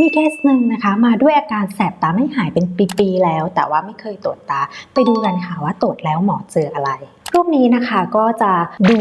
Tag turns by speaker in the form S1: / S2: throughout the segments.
S1: มีเคสหนึ่งนะคะ มาด้วยอาการแสบตาไม่หายเป็นปีๆแล้ว แต่ว่าไม่เคยตรวจตา ไปดูกันค่ะว่าตรวจแล้วหมอเจออะไรรูปนี้นะคะก็จะดู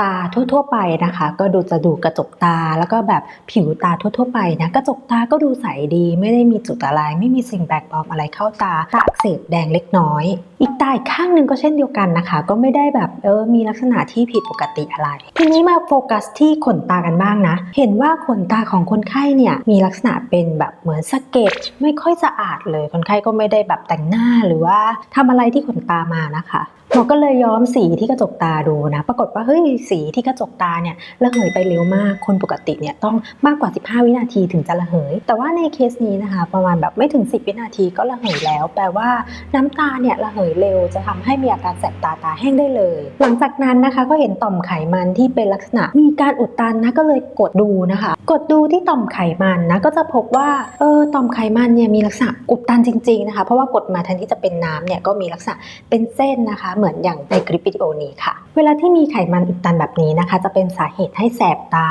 S1: ตาทั่ว ๆ ไปนะคะ ก็ดูจะดูกระจกตาแล้วก็แบบผิวตาทั่ว ๆ ไปนะกระจกตาก็ดูใสดี ไม่ได้มีจุดอะไร ไม่มีสิ่งแปลกปลอมอะไรเข้าตาตาอักเสบแดงเล็กน้อยอีกตาอีกข้างหนึ่งก็เช่นเดียวกันนะคะ ก็ไม่ได้แบบเออมีลักษณะที่ผิดปกติอะไร ทีนี้มาโฟกัสที่ขนตากันบ้างนะ เห็นว่าขนตาของคนไข้เนี่ยมีลักษณะเป็นแบบเหมือนสะเก็ดไม่ค่อยสะอาดเลย คนไข้ก็ไม่ได้แบบแต่งหน้าหรือว่าทำอะไรที่ขนตามานะคะหมอก็เลยย้อมสีที่กระจกตาดูนะ ปรากฏว่าเฮ้ยสีที่กระจกตาเนี่ยระเหยไปเร็วมาก คนปกติเนี่ยต้องมากกว่า 15 วินาทีถึงจะระเหย แต่ว่าในเคสนี้นะคะ ประมาณแบบไม่ถึง 10 วินาทีก็ระเหยแล้ว แปลว่าน้ำตาเนี่ยระเหยเร็ว จะทำให้มีอาการแสบตาตาแห้งได้เลย หลังจากนั้นนะคะก็เห็นต่อมไขมันที่เป็นลักษณะมีการอุดตันนะก็เลยกดดูนะคะ กดดูที่ต่อมไขมันนะก็จะพบว่าเออต่อมไขมันเนี่ยมีลักษณะอุดตันจริงๆนะคะเพราะว่ากดมาแทนที่จะเป็นน้ำเนี่ยก็มีลักษณะเป็นเส้นนะคะ เหมือนอย่างในคลิปวิดีโอนี้ค่ะ เวลาที่มีไขมันอุดตันแบบนี้นะคะ จะเป็นสาเหตุให้แสบตา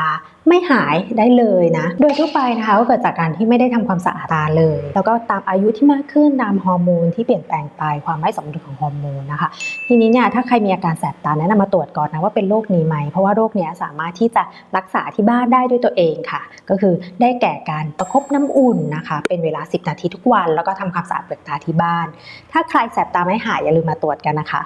S1: ไม่หายได้เลยนะ โดยทั่วไปนะคะก็เกิดจากการที่ไม่ได้ทำความสะอาดตาเลย แล้วก็ตามอายุที่มากขึ้นตามฮอร์โมนที่เปลี่ยนแปลงไปความไม่สมดุลของฮอร์โมนนะคะ ทีนี้เนี่ยถ้าใครมีอาการแสบตาแนะนำมาตรวจก่อนนะว่าเป็นโรคนี้ไหม เพราะว่าโรคเนี้ยสามารถที่จะรักษาที่บ้านได้ด้วยตัวเองค่ะ ก็คือได้แก่การประคบน้ำอุ่นนะคะ เป็นเวลา 10 นาทีทุกวัน แล้วก็ทำความสะอาดเปลือกตาที่บ้าน ถ้าใครแสบตาไม่หายอย่าลืมมาตรวจกันนะคะ